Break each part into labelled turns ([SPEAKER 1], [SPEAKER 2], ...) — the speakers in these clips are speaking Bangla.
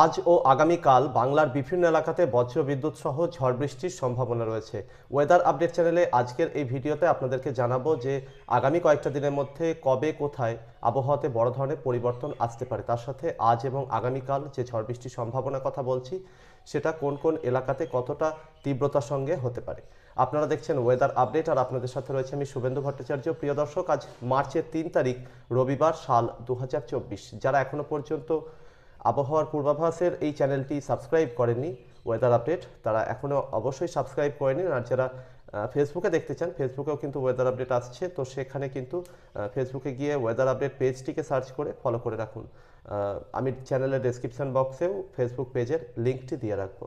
[SPEAKER 1] আজ ও আগামীকাল বাংলার বিভিন্ন এলাকাতে বজ্রবিদ্যুৎ সহ ঝড় বৃষ্টির সম্ভাবনা রয়েছে। ওয়েদার আপডেট চ্যানেলে আজকের এই ভিডিওতে আপনাদেরকে জানাব যে আগামী কয়েকটা দিনের মধ্যে কবে, কোথায় আবহাওয়াতে বড় ধরনের পরিবর্তন আসতে পারে। তার সাথে আজ এবং আগামীকাল যে ঝড় বৃষ্টির সম্ভাবনার কথা বলছি, সেটা কোন কোন এলাকাতে কতটা তীব্রতার সঙ্গে হতে পারে। আপনারা দেখছেন ওয়েদার আপডেট আর আপনাদের সাথে রয়েছে আমি শুভেন্দু ভট্টাচার্য। প্রিয় দর্শক, আজ মার্চের তিন তারিখ রবিবার সাল দু হাজার চব্বিশ। যারা এখনও পর্যন্ত আবহাওয়ার পূর্বাভাসের এই চ্যানেলটি সাবস্ক্রাইব করেননি। ওয়েদার আপডেট তারা এখনও অবশ্যই সাবস্ক্রাইব করেনি। আর যারা ফেসবুকে দেখতে চান ফেসবুকেও কিন্তু ওয়েদার আপডেট আসছে। তো সেখানে কিন্তু ফেসবুকে গিয়ে ওয়েদার আপডেট পেজটিকে সার্চ করে ফলো করে রাখুন। আমি চ্যানেলের ডেসক্রিপশন বক্সেও ফেসবুক পেজের লিঙ্কটি দিয়ে রাখব।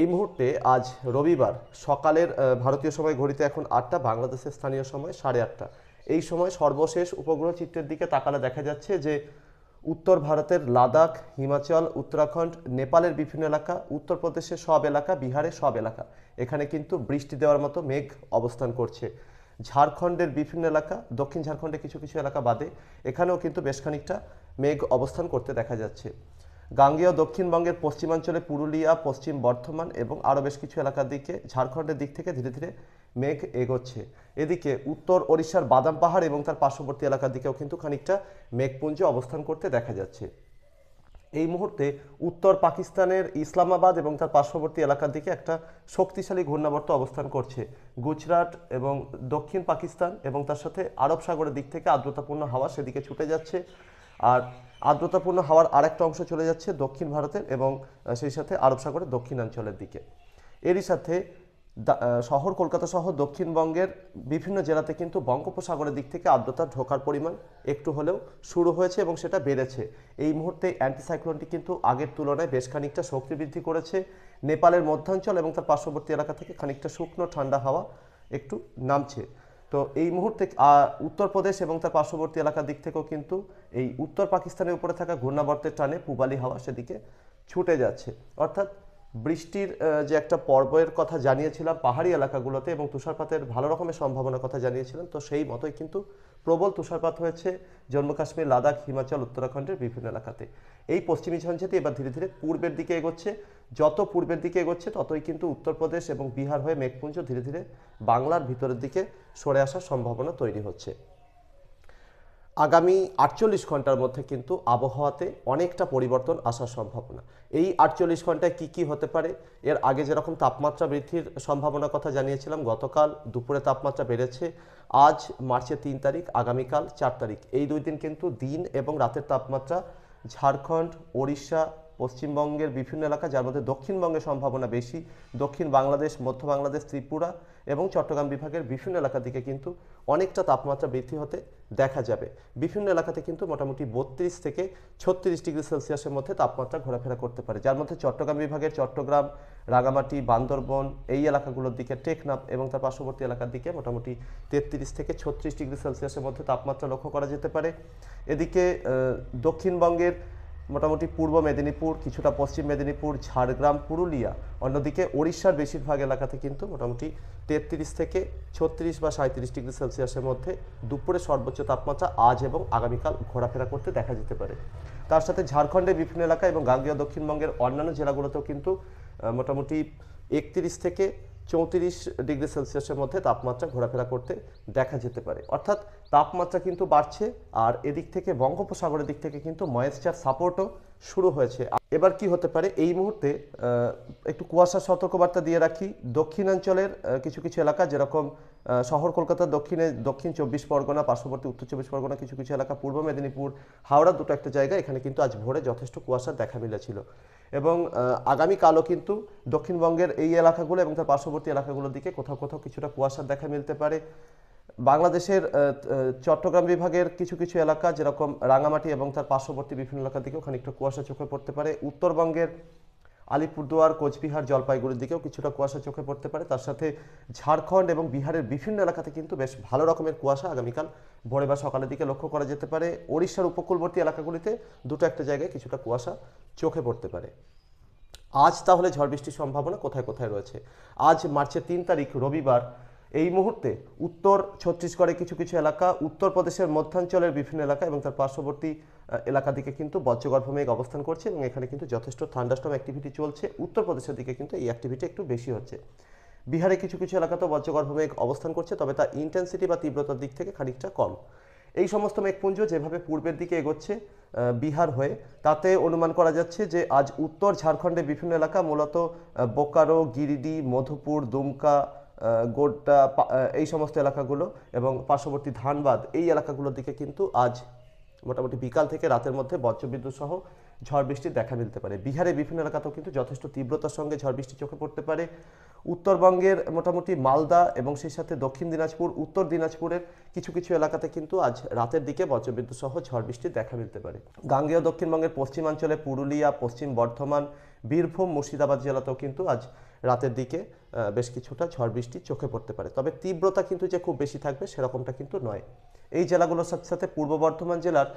[SPEAKER 1] এই মুহূর্তে আজ রবিবার, সকালের ভারতীয় সময় ঘড়িতে এখন আটটা, বাংলাদেশের স্থানীয় সময় সাড়ে আটটা। এই সময় সর্বশেষ উপগ্রহ চিত্রের দিকে তাকালে দেখা যাচ্ছে যে উত্তর ভারতের লাদাখ, হিমাচল, উত্তরাখণ্ড, নেপালের বিভিন্ন এলাকা, উত্তরপ্রদেশের সব এলাকা, বিহারের সব এলাকা। এখানে কিন্তু বৃষ্টি দেওয়ার মতো মেঘ অবস্থান করছে। ঝাড়খণ্ডের বিভিন্ন এলাকা, দক্ষিণ ঝাড়খণ্ডে কিছু কিছু এলাকা বাদে, এখানেও কিন্তু বেশ খানিকটা মেঘ অবস্থান করতে দেখা যাচ্ছে। গাঙ্গেয় দক্ষিণবঙ্গের পশ্চিমাঞ্চলে পুরুলিয়া, পশ্চিম বর্ধমান এবং আরও বেশ কিছু এলাকার দিকে, ঝাড়খণ্ডের দিক থেকে ধীরে ধীরে মেঘ এগোচ্ছে। এদিকে উত্তর ওড়িশার বাদাম পাহাড় এবং তার পার্শ্ববর্তী এলাকার দিকেও কিন্তু খানিকটা মেঘপুঞ্জ অবস্থান করতে দেখা যাচ্ছে। এই মুহূর্তে উত্তর পাকিস্তানের ইসলামাবাদ এবং তার পার্শ্ববর্তী এলাকার দিকে একটা শক্তিশালী ঘূর্ণাবর্ত অবস্থান করছে। গুজরাট এবং দক্ষিণ পাকিস্তান এবং তার সাথে আরব সাগরের দিক থেকে আর্দ্রতাপূর্ণ হাওয়া সেদিকে ছুটে যাচ্ছে। আর আর্দ্রতাপূর্ণ হাওয়ার আরেকটা অংশ চলে যাচ্ছে দক্ষিণ ভারতের এবং সেই সাথে আরব সাগরের দক্ষিণাঞ্চলের দিকে। এরই সাথে শহর কলকাতা সহ দক্ষিণবঙ্গের বিভিন্ন জেলাতে কিন্তু বঙ্গোপসাগরের দিক থেকে আর্দ্রতা ঢোকার পরিমাণ একটু হলেও শুরু হয়েছে এবং সেটা বেড়েছে। এই মুহূর্তে অ্যান্টিসাইক্লোনটি কিন্তু আগের তুলনায় বেশ খানিকটা শক্তি বৃদ্ধি করেছে। নেপালের মধ্যাঞ্চল এবং তার পার্শ্ববর্তী এলাকা থেকে খানিকটা শুকনো, ঠান্ডা হাওয়া একটু নামছে। তো এই মুহূর্তে উত্তরপ্রদেশ এবং তার পার্শ্ববর্তী এলাকার দিক থেকেও কিন্তু এই উত্তর পাকিস্তানের উপরে থাকা ঘূর্ণাবর্তের টানে পূবালি হাওয়া সেদিকে ছুটে যাচ্ছে। অর্থাৎ বৃষ্টির যে একটা পর্বের কথা জানিয়েছিলাম পাহাড়ি এলাকাগুলোতে এবং তুষারপাতের ভালো রকমের সম্ভাবনার কথা জানিয়েছিলাম, তো সেই মতোই কিন্তু প্রবল তুষারপাত হয়েছে জম্মু কাশ্মীর, লাদাখ, হিমাচল, উত্তরাখণ্ডের বিভিন্ন এলাকাতে। এই পশ্চিমী ঝঞ্ঝাটি এবার ধীরে ধীরে পূর্বের দিকে এগোচ্ছে। যত পূর্বের দিকে এগোচ্ছে, ততই কিন্তু উত্তরপ্রদেশ এবং বিহার হয়ে মেঘপুঞ্জ ধীরে ধীরে বাংলার ভিতরের দিকে সরে আসার সম্ভাবনা তৈরি হচ্ছে। আগামী আটচল্লিশ ঘণ্টার মধ্যে কিন্তু আবহাওয়াতে অনেকটা পরিবর্তন আসার সম্ভাবনা। এই আটচল্লিশ ঘন্টায় কি কি হতে পারে? এর আগে যেরকম তাপমাত্রা বৃদ্ধির সম্ভাবনার কথা জানিয়েছিলাম, গতকাল দুপুরে তাপমাত্রা বেড়েছে। আজ মার্চের তিন তারিখ, আগামীকাল চার তারিখ। এই দুই দিন কিন্তু দিন এবং রাতের তাপমাত্রা ঝাড়খণ্ড, ওড়িশা পশ্চিমবঙ্গের বিভিন্ন এলাকা, যার মধ্যে দক্ষিণবঙ্গের সম্ভাবনা বেশি, দক্ষিণ বাংলাদেশ, মধ্য বাংলাদেশ, ত্রিপুরা এবং চট্টগ্রাম বিভাগের বিভিন্ন এলাকার দিকে কিন্তু অনেকটা তাপমাত্রা বৃদ্ধি হতে দেখা যাবে। বিভিন্ন এলাকাতে কিন্তু মোটামুটি বত্রিশ থেকে ছত্রিশ ডিগ্রি সেলসিয়াসের মধ্যে তাপমাত্রা ঘোরাফেরা করতে পারে, যার মধ্যে চট্টগ্রাম বিভাগের চট্টগ্রাম, রাঙামাটি, বান্দরবন এই এলাকাগুলোর দিকে টেকনাফ এবং তার পার্শ্ববর্তী এলাকার দিকে মোটামুটি তেত্রিশ থেকে ছত্রিশ ডিগ্রি সেলসিয়াসের মধ্যে তাপমাত্রা লক্ষ্য করা যেতে পারে। এদিকে দক্ষিণবঙ্গের মোটামুটি পূর্ব মেদিনীপুর, কিছুটা পশ্চিম মেদিনীপুর, ঝাড়গ্রাম, পুরুলিয়া, অন্যদিকে ওড়িশার বেশিরভাগ এলাকাতে কিন্তু মোটামুটি তেত্রিশ থেকে ছত্রিশ বা সাঁত্রিশ ডিগ্রি সেলসিয়াসের মধ্যে দুপুরে সর্বোচ্চ তাপমাত্রা আজ এবং আগামীকাল ঘোরাফেরা করতে দেখা যেতে পারে। তার সাথে ঝাড়খণ্ডের বিভিন্ন এলাকা এবং গাঙ্গেয় দক্ষিণবঙ্গের অন্যান্য জেলাগুলোতেও কিন্তু মোটামুটি একত্রিশ থেকে চৌত্রিশ ডিগ্রি সেলসিয়াসের মধ্যে তাপমাত্রা ঘোরাফেরা করতে দেখা যেতে পারে। অর্থাৎ তাপমাত্রা কিন্তু বাড়ছে, আর এদিক থেকে বঙ্গোপসাগরের দিক থেকে কিন্তু ময়েশ্চার সাপোর্টও শুরু হয়েছে। এবার কি হতে পারে? এই মুহূর্তে একটু কুয়াশার সতর্কবার্তা দিয়ে রাখি। দক্ষিণাঞ্চলের কিছু কিছু এলাকা, যেরকম শহর কলকাতার দক্ষিণে, দক্ষিণ চব্বিশ পরগনা, পার্শ্ববর্তী উত্তর চব্বিশ পরগনা, কিছু কিছু এলাকা, পূর্ব মেদিনীপুর, হাওড়া দুটো একটা জায়গা এখানে কিন্তু আজ ভোরে যথেষ্ট কুয়াশার দেখা মিলেছিল। এবং আগামীকালও কিন্তু দক্ষিণবঙ্গের এই এলাকাগুলো এবং তার পার্শ্ববর্তী এলাকাগুলোর দিকে কোথাও কোথাও কিছুটা কুয়াশার দেখা মিলতে পারে। বাংলাদেশের চট্টগ্রাম বিভাগের কিছু কিছু এলাকা, যেরকম রাঙামাটি এবং তার পার্শ্ববর্তী বিভিন্ন এলাকার দিকেও খানিকটা কুয়াশা চোখে পড়তে পারে। উত্তরবঙ্গের আলিপুরদুয়ার, কোচবিহার, জলপাইগুড়ির দিকেও কিছুটা কুয়াশা চোখে পড়তে পারে। তার সাথে ঝাড়খণ্ড এবং বিহারের বিভিন্ন এলাকাতে কিন্তু বেশ ভালো রকমের কুয়াশা আগামীকাল ভোরে বা সকালের দিকে লক্ষ্য করা যেতে পারে। ওড়িশার উপকূলবর্তী এলাকাগুলিতে দুটো একটা জায়গায় কিছুটা কুয়াশা চোখে পড়তে পারে। আজ তাহলে ঝড় বৃষ্টির সম্ভাবনা কোথায় কোথায় রয়েছে? আজ মার্চের তিন তারিখ, রবিবার এই মুহূর্তে উত্তর ছত্তিশগড়ের কিছু কিছু এলাকা, উত্তরপ্রদেশের মধ্যাঞ্চলের বিভিন্ন এলাকা এবং তার পার্শ্ববর্তী এলাকা দিকে কিন্তু বজ্রগর্ভ মেঘ অবস্থান করছে এবং এখানে কিন্তু যথেষ্ট থান্ডাস্টম অ্যাক্টিভিটি চলছে। উত্তরপ্রদেশের দিকে কিন্তু এই অ্যাক্টিভিটি একটু বেশি হচ্ছে। বিহারে কিছু কিছু এলাকাতেও বজ্রগর্ভ মেঘ অবস্থান করছে, তবে তার ইন্টেন্সিটি বা তীব্রতার দিক থেকে খানিকটা কম। এই সমস্ত মেঘপুঞ্জ যেভাবে পূর্বের দিকে এগোচ্ছে বিহার হয়ে, তাতে অনুমান করা যাচ্ছে যে আজ উত্তর ঝাড়খণ্ডের বিভিন্ন এলাকা, মূলত বোকারো, গিরিডি, মধুপুর, দুমকা গোড্ডা এই সমস্ত এলাকাগুলো এবং পার্শ্ববর্তী ধানবাদ এই এলাকাগুলোর দিকে কিন্তু আজ মোটামুটি বিকাল থেকে রাতের মধ্যে বজ্রবিদ্যুৎ সহ ঝড় বৃষ্টির দেখা মিলতে পারে। বিহারের বিভিন্ন এলাকাতেও কিন্তু যথেষ্ট তীব্রতার সঙ্গে ঝড় বৃষ্টি চোখে পড়তে পারে। উত্তরবঙ্গের মোটামুটি মালদা এবং সেই সাথে দক্ষিণ দিনাজপুর, উত্তর দিনাজপুরের কিছু কিছু এলাকাতে কিন্তু আজ রাতের দিকে বজ্রবিদ্যুৎ সহ ঝড় বৃষ্টির দেখা মিলতে পারে। গাঙ্গেয় দক্ষিণবঙ্গের পশ্চিমাঞ্চলে পুরুলিয়া, পশ্চিম বর্ধমান, বীরভূম, মুর্শিদাবাদ জেলাতেও কিন্তু আজ রাতের দিকে বেশ কিছুটা ঝড় বৃষ্টি চোখে পড়তে পারে। তবে তীব্রতা কিন্তু যে খুব বেশি থাকবে সেরকমটা কিন্তু নয়। এই জেলাগুলোর সাথে সাথে পূর্ব বর্ধমান জেলার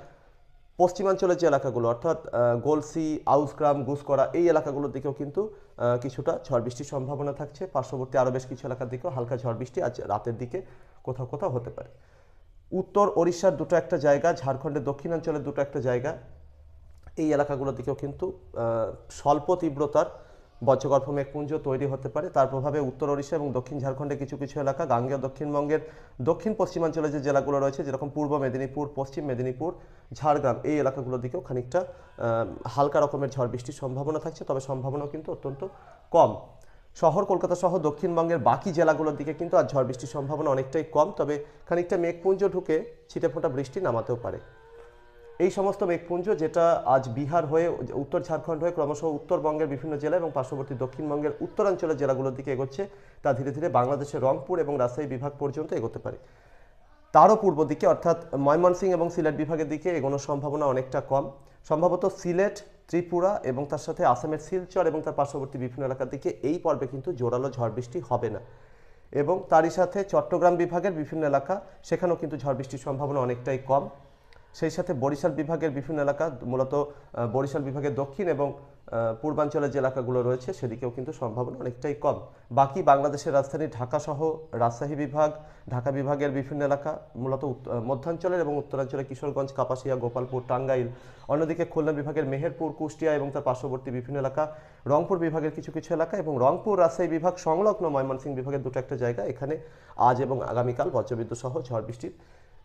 [SPEAKER 1] পশ্চিমাঞ্চলের যে এলাকাগুলো, অর্থাৎ গোলসি, আউসগ্রাম, গুসকরা, এই এলাকাগুলোর দিকেও কিন্তু কিছুটা ঝড় বৃষ্টির সম্ভাবনা থাকছে। পার্শ্ববর্তী আরও বেশ কিছু এলাকার দিকেও হালকা ঝড় বৃষ্টি আজ রাতের দিকে কোথাও কোথাও হতে পারে। উত্তর ওড়িশার দুটো একটা জায়গা, ঝাড়খণ্ডের দক্ষিণাঞ্চলের দুটো একটা জায়গা, এই এলাকাগুলোর দিকেও কিন্তু স্বল্প তীব্রতার বজ্রগর্ভ মেঘপুঞ্জ তৈরি হতে পারে। তার প্রভাবে উত্তর ওড়িশা এবং দক্ষিণ ঝাড়খণ্ডের কিছু কিছু এলাকা, গাঙ্গেয় দক্ষিণবঙ্গের দক্ষিণ পশ্চিমাঞ্চলে যে জেলাগুলো রয়েছে, যেরকম পূর্ব মেদিনীপুর, পশ্চিম মেদিনীপুর, ঝাড়গ্রাম, এই এলাকাগুলোর দিকেও খানিকটা হালকা রকমের ঝড় বৃষ্টির সম্ভাবনা থাকছে। তবে সম্ভাবনাও কিন্তু অত্যন্ত কম। শহর কলকাতা সহ দক্ষিণবঙ্গের বাকি জেলাগুলোর দিকে কিন্তু আজ ঝড় বৃষ্টির সম্ভাবনা অনেকটাই কম। তবে খানিকটা মেঘপুঞ্জ ঢুকে ছিটেফোঁটা বৃষ্টি নামাতেও পারে। এই সমস্ত মেঘপুঞ্জ যেটা আজ বিহার হয়ে, উত্তর ঝাড়খণ্ড হয়ে ক্রমশ উত্তরবঙ্গের বিভিন্ন জেলা এবং পার্শ্ববর্তী দক্ষিণবঙ্গের উত্তরাঞ্চলের জেলাগুলোর দিকে এগোচ্ছে, তা ধীরে ধীরে বাংলাদেশের রংপুর এবং রাজশাহী বিভাগ পর্যন্ত এগোতে পারে। তারও পূর্ব দিকে, অর্থাৎ ময়মনসিংহ এবং সিলেট বিভাগের দিকে এগোনোর সম্ভাবনা অনেকটা কম। সম্ভবত সিলেট, ত্রিপুরা এবং তার সাথে আসামের শিলচর এবং তার পার্শ্ববর্তী বিভিন্ন এলাকার দিকে এই পর্বে কিন্তু জোরালো ঝড় বৃষ্টি হবে না। এবং তারই সাথে চট্টগ্রাম বিভাগের বিভিন্ন এলাকা, সেখানেও কিন্তু ঝড় বৃষ্টির সম্ভাবনা অনেকটাই কম। সেই সাথে বরিশাল বিভাগের বিভিন্ন এলাকা, মূলত বরিশাল বিভাগের দক্ষিণ এবং পূর্বাঞ্চলের যে এলাকাগুলো রয়েছে সেদিকেও কিন্তু সম্ভাবনা অনেকটাই কম। বাকি বাংলাদেশের রাজধানী ঢাকা সহ রাজশাহী বিভাগ, ঢাকা বিভাগের বিভিন্ন এলাকা, মূলত মধ্যাঞ্চলের এবং উত্তরাঞ্চলের কিশোরগঞ্জ, কাপাসিয়া, গোপালপুর, টাঙ্গাইল, অন্যদিকে খুলনা বিভাগের মেহেরপুর, কুষ্টিয়া এবং তার পার্শ্ববর্তী বিভিন্ন এলাকা, রংপুর বিভাগের কিছু কিছু এলাকা এবং রংপুর রাজশাহী বিভাগ সংলগ্ন ময়মনসিংহ বিভাগের দুটো একটা জায়গা। এখানে আজ এবং আগামীকাল বজ্রবিদ্যুৎ সহ ঝড় বৃষ্টির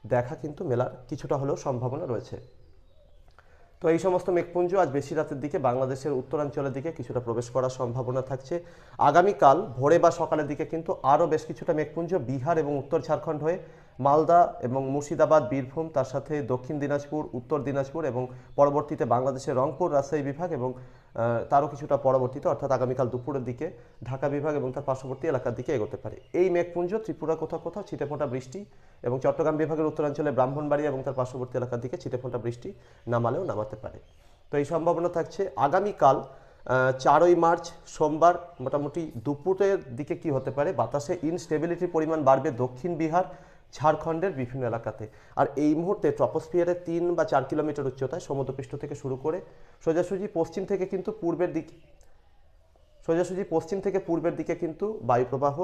[SPEAKER 1] দেখা কিন্তু মেলার কিছুটা হলেও সম্ভাবনা রয়েছে। তো এই সমস্ত মেঘপুঞ্জ আজ বেশি রাতের দিকে বাংলাদেশের উত্তরাঞ্চলের দিকে কিছুটা প্রবেশ করার সম্ভাবনা থাকছে। আগামীকাল ভোরে বা সকালের দিকে কিন্তু আরও বেশ কিছুটা মেঘপুঞ্জ, বিহার এবং উত্তর ঝাড়খণ্ড হয়ে মালদা এবং মুর্শিদাবাদ, বীরভূম, তার সাথে দক্ষিণ দিনাজপুর, উত্তর দিনাজপুর এবং পরবর্তীতে বাংলাদেশের রংপুর রাজশাহী বিভাগ এবং তারও কিছুটা পরবর্তীতে, অর্থাৎ আগামীকাল দুপুরের দিকে ঢাকা বিভাগ এবং তার পার্শ্ববর্তী এলাকার দিকে এগোতে পারে। এই মেঘপুঞ্জ, ত্রিপুরা কোথাও কোথাও ছিটেফোঁটা বৃষ্টি এবং চট্টগ্রাম বিভাগের উত্তরাঞ্চলে ব্রাহ্মণবাড়িয়া এবং তার পার্শ্ববর্তী এলাকার দিকে ছিটেফোঁটা বৃষ্টি নামালেও নামাতে পারে। তো এই সম্ভাবনা থাকছে। আগামীকাল চারই মার্চ সোমবার মোটামুটি দুপুরের দিকে কি হতে পারে? বাতাসে ইনস্টেবিলিটির পরিমাণ বাড়বে দক্ষিণ বিহার ঝাড়খণ্ডের বিভিন্ন এলাকাতে। আর এই মুহূর্তে ট্রপোস্ফিয়ারের তিন বা চার কিলোমিটার উচ্চতায় সমুদ্রপৃষ্ঠ থেকে শুরু করে সোজাসুজি পশ্চিম থেকে কিন্তু পূর্বের দিক, সোজাসুজি পশ্চিম থেকে পূর্বের দিকে কিন্তু বায়ুপ্রবাহ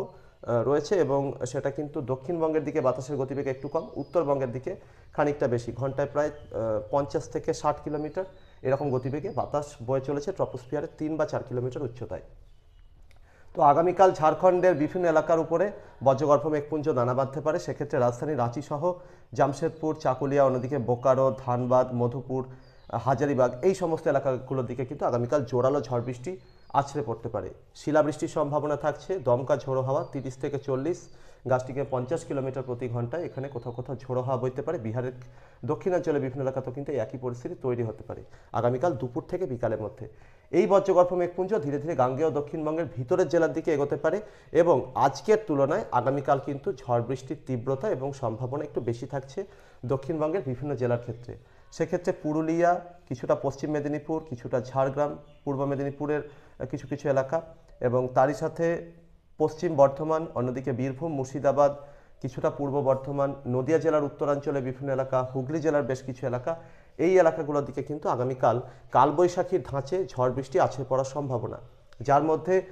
[SPEAKER 1] রয়েছে এবং সেটা কিন্তু দক্ষিণবঙ্গের দিকে বাতাসের গতিবেগ একটু কম, উত্তরবঙ্গের দিকে খানিকটা বেশি। ঘন্টায় প্রায় পঞ্চাশ থেকে ষাট কিলোমিটার এরকম গতিবেগে বাতাস বয়ে চলেছে ট্রপোস্ফিয়ারের তিন বা চার কিলোমিটার উচ্চতায়। তো আগামীকাল ঝাড়খণ্ডের বিভিন্ন এলাকার উপরে বজ্রগর্ভ মেঘপুঞ্জ দানা বাঁধতে পারে। সেক্ষেত্রে রাজধানী রাঁচি সহ জামশেদপুর, চাকুলিয়া, অন্যদিকে বোকারো, ধানবাদ, মধুপুর, হাজারিবাগ এই সমস্ত এলাকাগুলোর দিকে কিন্তু আগামীকাল জোরালো ঝড় বৃষ্টি আছড়ে পড়তে পারে। শিলাবৃষ্টির সম্ভাবনা থাকছে। দমকা ঝোড়ো হাওয়া তিরিশ থেকে চল্লিশ। গাছটিকে পঞ্চাশ কিলোমিটার প্রতি ঘন্টায় এখানে কোথাও কোথাও ঝোড়ো হাওয়া বইতে পারে। বিহারের দক্ষিণাঞ্চলে বিভিন্ন এলাকাতেও কিন্তু একই পরিস্থিতি তৈরি হতে পারে। আগামীকাল দুপুর থেকে বিকালের মধ্যে। এই বজ্রগর্ভ মেঘপুঞ্জ ধীরে ধীরে গাঙ্গেয় দক্ষিণবঙ্গের ভিতরের জেলার দিকে এগোতে পারে এবং আজকের তুলনায় আগামীকাল কিন্তু ঝড় বৃষ্টির তীব্রতা এবং সম্ভাবনা একটু বেশি থাকছে দক্ষিণবঙ্গের বিভিন্ন জেলার ক্ষেত্রে। সেক্ষেত্রে পুরুলিয়া, কিছুটা পশ্চিম মেদিনীপুর, কিছুটা ঝাড়গ্রাম, পূর্ব মেদিনীপুরের কিছু কিছু এলাকা এবং তারই সাথে পশ্চিম বর্ধমান, অন্যদিকে বীরভূম, মুর্শিদাবাদ, কিছুটা পূর্ব বর্ধমান, নদিয়া জেলার উত্তরাঞ্চলে বিভিন্ন এলাকা, হুগলি জেলার বেশ কিছু এলাকা। এই এলাকাগুলোর দিকে কিন্তু আগামীকাল কালবৈশাখীর ধাঁচে ঝড় বৃষ্টি আছে পড়ার সম্ভাবনা। যার মধ্যে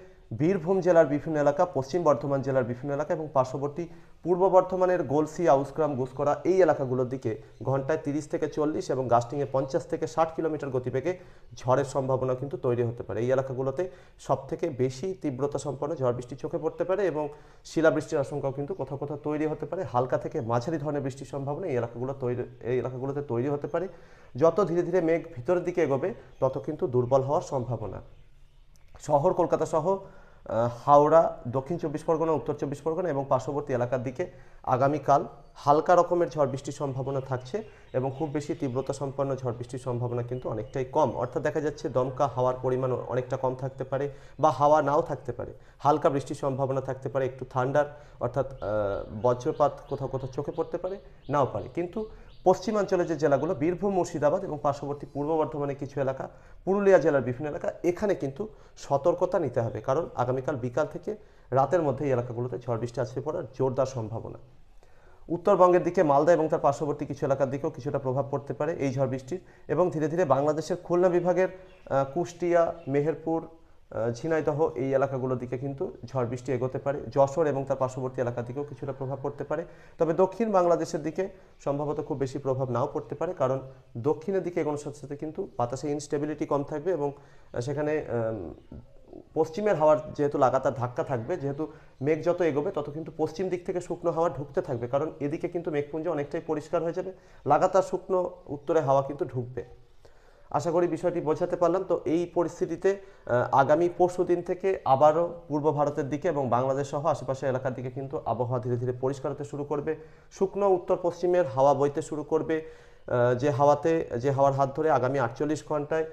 [SPEAKER 1] বীরভূম জেলার বিভিন্ন এলাকা, পশ্চিম বর্ধমান জেলার বিভিন্ন এলাকা এবং পার্শ্ববর্তী পূর্ব বর্ধমানের গোলসি, আউসগ্রাম গুসকরা এই এলাকাগুলোর দিকে ঘন্টায় তিরিশ থেকে চল্লিশ এবং গাস্টিংয়ে পঞ্চাশ থেকে ষাট কিলোমিটার গতিবেগে ঝড়ের সম্ভাবনা কিন্তু তৈরি হতে পারে। এই এলাকাগুলোতে সব থেকে বেশি তীব্রতা সম্পন্ন ঝড় বৃষ্টি চোখে পড়তে পারে এবং শিলাবৃষ্টির আশঙ্কাও কিন্তু কোথাও কোথাও তৈরি হতে পারে। হালকা থেকে মাঝারি ধরনের বৃষ্টির সম্ভাবনা এই এলাকাগুলো তৈরি, এই এলাকাগুলোতে তৈরি হতে পারে। যত ধীরে ধীরে মেঘ ভিতরের দিকে এগোবে, তত কিন্তু দুর্বল হওয়ার সম্ভাবনা। শহর কলকাতা সহ হাওড়া, দক্ষিণ চব্বিশ পরগনা, উত্তর চব্বিশ পরগনা এবং পার্শ্ববর্তী এলাকার দিকে আগামীকাল হালকা রকমের ঝড় বৃষ্টির সম্ভাবনা থাকছে এবং খুব বেশি তীব্রতা সম্পন্ন ঝড় বৃষ্টির সম্ভাবনা কিন্তু অনেকটাই কম। অর্থাৎ দেখা যাচ্ছে দমকা হাওয়ার পরিমাণ অনেকটা কম থাকতে পারে বা হাওয়া নাও থাকতে পারে। হালকা বৃষ্টির সম্ভাবনা থাকতে পারে, একটু ঠান্ডার অর্থাৎ বজ্রপাত কোথাও কোথাও চোখে পড়তে পারে, নাও পারে। কিন্তু পশ্চিমাঞ্চলের যে জেলাগুলো, বীরভূম, মুর্শিদাবাদ এবং পার্শ্ববর্তী পূর্ব বর্ধমানের কিছু এলাকা, পুরুলিয়া জেলার বিভিন্ন এলাকা, এখানে কিন্তু সতর্কতা নিতে হবে। কারণ আগামীকাল বিকাল থেকে রাতের মধ্যে এই এলাকাগুলোতে ঝড় বৃষ্টি আছড়ে পড়ার জোরদার সম্ভাবনা। উত্তরবঙ্গের দিকে মালদা এবং তার পার্শ্ববর্তী কিছু এলাকার দিকেও কিছুটা প্রভাব পড়তে পারে এই ঝড় বৃষ্টির এবং ধীরে ধীরে বাংলাদেশের খুলনা বিভাগের কুষ্টিয়া, মেহেরপুর ঝিনাইদহ এই এলাকাগুলোর দিকে কিন্তু ঝড় বৃষ্টি এগোতে পারে। যশোর এবং তার পার্শ্ববর্তী এলাকার দিকেও কিছুটা প্রভাব পড়তে পারে। তবে দক্ষিণ বাংলাদেশের দিকে সম্ভবত খুব বেশি প্রভাব নাও পড়তে পারে, কারণ দক্ষিণের দিকে এগোনোর সাথে সাথে কিন্তু বাতাসে ইনস্টেবিলিটি কম থাকবে এবং সেখানে পশ্চিমের হাওয়ার যেহেতু লাগাতার ধাক্কা থাকবে, যেহেতু মেঘ যত এগোবে তত কিন্তু পশ্চিম দিক থেকে শুকনো হাওয়া ঢুকতে থাকবে, কারণ এদিকে কিন্তু মেঘপুঞ্জ অনেকটাই পরিষ্কার হয়ে যাবে। লাগাতার শুকনো উত্তরে হাওয়া কিন্তু ঢুকবে। আশা করি বিষয়টি বোঝাতে পারলাম। তো এই পরিস্থিতিতে আগামী পরশু দিন থেকে আবারও পূর্ব ভারতের দিকে এবং বাংলাদেশ সহ আশেপাশের এলাকার দিকে কিন্তু আবহাওয়া ধীরে ধীরে পরিষ্কার হতে শুরু করবে। শুকনো উত্তর পশ্চিমের হাওয়া বইতে শুরু করবে। যে হাওয়াতে, যে হাওয়ার হাত ধরে আগামী আটচল্লিশ ঘন্টায়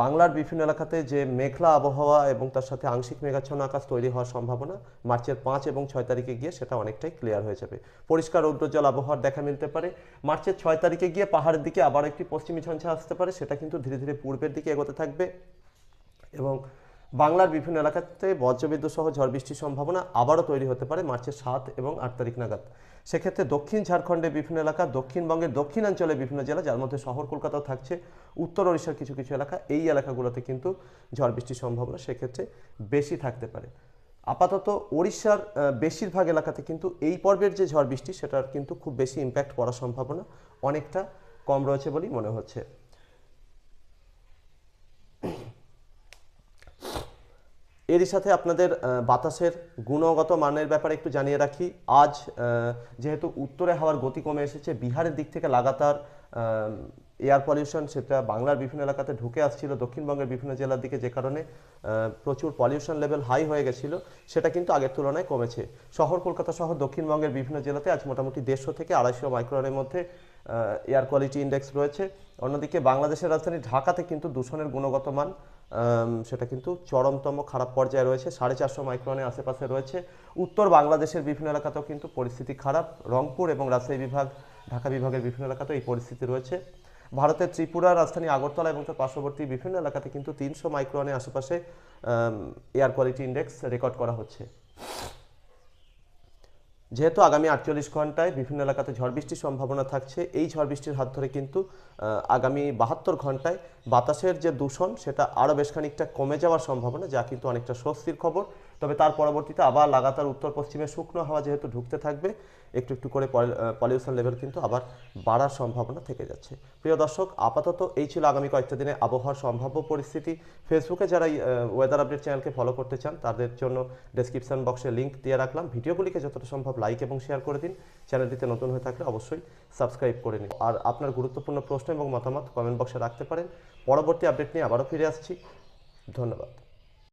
[SPEAKER 1] বাংলার বিভিন্ন এলাকাতে যে মেঘলা আবহাওয়া এবং তার সাথে আংশিক মেঘাচ্ছন্ন আকাশ তৈরি হওয়ার সম্ভাবনা মার্চের পাঁচ এবং ছয় তারিখে গিয়ে সেটা অনেকটাই ক্লিয়ার হয়ে যাবে। পরিষ্কার রৌদ্রজল আবহাওয়ার দেখা মিলতে পারে। মার্চের ছয় তারিখে গিয়ে পাহাড়ের দিকে আবার একটি পশ্চিমী ঝঞ্ঝা আসতে পারে, সেটা কিন্তু ধীরে ধীরে পূর্বের দিকে এগোতে থাকবে। এবং বাংলার বিভিন্ন এলাকাতে বজ্রবিদ্যুৎ সহ ঝড় বৃষ্টির সম্ভাবনা আবারও তৈরি হতে পারে মার্চের সাত এবং আট তারিখ নাগাদ। সেক্ষেত্রে দক্ষিণ ঝাড়খণ্ডের বিভিন্ন এলাকা, দক্ষিণবঙ্গের দক্ষিণাঞ্চলে বিভিন্ন জেলা, যার মধ্যে শহর কলকাতাও থাকছে, উত্তর ওড়িশার কিছু কিছু এলাকা, এই এলাকাগুলোতে কিন্তু ঝড় বৃষ্টির সম্ভাবনা সেক্ষেত্রে বেশি থাকতে পারে। আপাতত ওড়িশার বেশিরভাগ এলাকাতে কিন্তু এই পর্বের যে ঝড় বৃষ্টি, সেটার কিন্তু খুব বেশি ইম্প্যাক্ট পড়ার সম্ভাবনা অনেকটা কম রয়েছে বলেই মনে হচ্ছে। এরই সাথে আপনাদের বাতাসের গুণগত মানের ব্যাপারে একটু জানিয়ে রাখি। আজ যেহেতু উত্তরে হাওয়ার গতি কমে এসেছে, বিহারের দিক থেকে লাগাতার এয়ার পলিউশন সেটা বাংলার বিভিন্ন এলাকাতে ঢুকে আসছিল, দক্ষিণবঙ্গের বিভিন্ন জেলার দিকে যে কারণে প্রচুর পলিউশন লেভেল হাই হয়ে গেছিল, সেটা কিন্তু আগের তুলনায় কমেছে। শহর কলকাতা সহ দক্ষিণবঙ্গের বিভিন্ন জেলাতে আজ মোটামুটি দেড়শো থেকে আড়াইশো মাইক্রনের মধ্যে এয়ার কোয়ালিটি ইন্ডেক্স রয়েছে। অন্যদিকে বাংলাদেশের রাজধানী ঢাকাতে কিন্তু দূষণের গুণগত মান সেটা কিন্তু চরমতম খারাপ পর্যায়ে রয়েছে। সাড়ে চারশো মাইক্রনের আশেপাশে রয়েছে। উত্তর বাংলাদেশের বিভিন্ন এলাকাতেও কিন্তু পরিস্থিতি খারাপ। রংপুর এবং রাজশাহী বিভাগ, ঢাকা বিভাগের বিভিন্ন এলাকাতেও এই পরিস্থিতি রয়েছে। ভারতের ত্রিপুরা, রাজধানী আগরতলা এবং তার পার্শ্ববর্তী বিভিন্ন এলাকাতে কিন্তু তিনশো মাইক্রনের আশেপাশে এয়ার কোয়ালিটি ইন্ডেক্স রেকর্ড করা হচ্ছে। যেহেতু আগামী আটচল্লিশ ঘন্টায় বিভিন্ন এলাকাতে ঝড় বৃষ্টির সম্ভাবনা থাকছে, এই ঝড় বৃষ্টির হাত ধরে কিন্তু আগামী বাহাত্তর ঘন্টায় বাতাসের যে দূষণ, সেটা আরও বেশ খানিকটা কমে যাওয়ার সম্ভাবনা, যা কিন্তু অনেকটা স্বস্তির খবর। তবে তার পরবর্তীতে আবার লাগাতার উত্তর পশ্চিমে শুকনো হাওয়া যেহেতু ঢুকতে থাকবে, একটু একটু করে পলিউশন লেভেল কিন্তু আবার বাড়ার সম্ভাবনা থেকে যাচ্ছে। প্রিয় দর্শক, আপাতত এই ছিল আগামী কয়েকটা দিনে আবহাওয়ার সম্ভাব্য পরিস্থিতি। ফেসবুকে যারা ওয়েদার আপডেট চ্যানেলকে ফলো করতে চান, তাদের জন্য ডেসক্রিপশন বক্সে লিঙ্ক দিয়ে রাখলাম। ভিডিওগুলিকে যতটা সম্ভব লাইক এবং শেয়ার করে দিন। চ্যানেলটিতে নতুন হয়ে থাকলে অবশ্যই সাবস্ক্রাইব করে নিন। আর আপনার গুরুত্বপূর্ণ প্রশ্ন এবং মতামত কমেন্ট বক্সে রাখতে পারেন। পরবর্তী আপডেট নিয়ে আবারও ফিরে আসছি। ধন্যবাদ।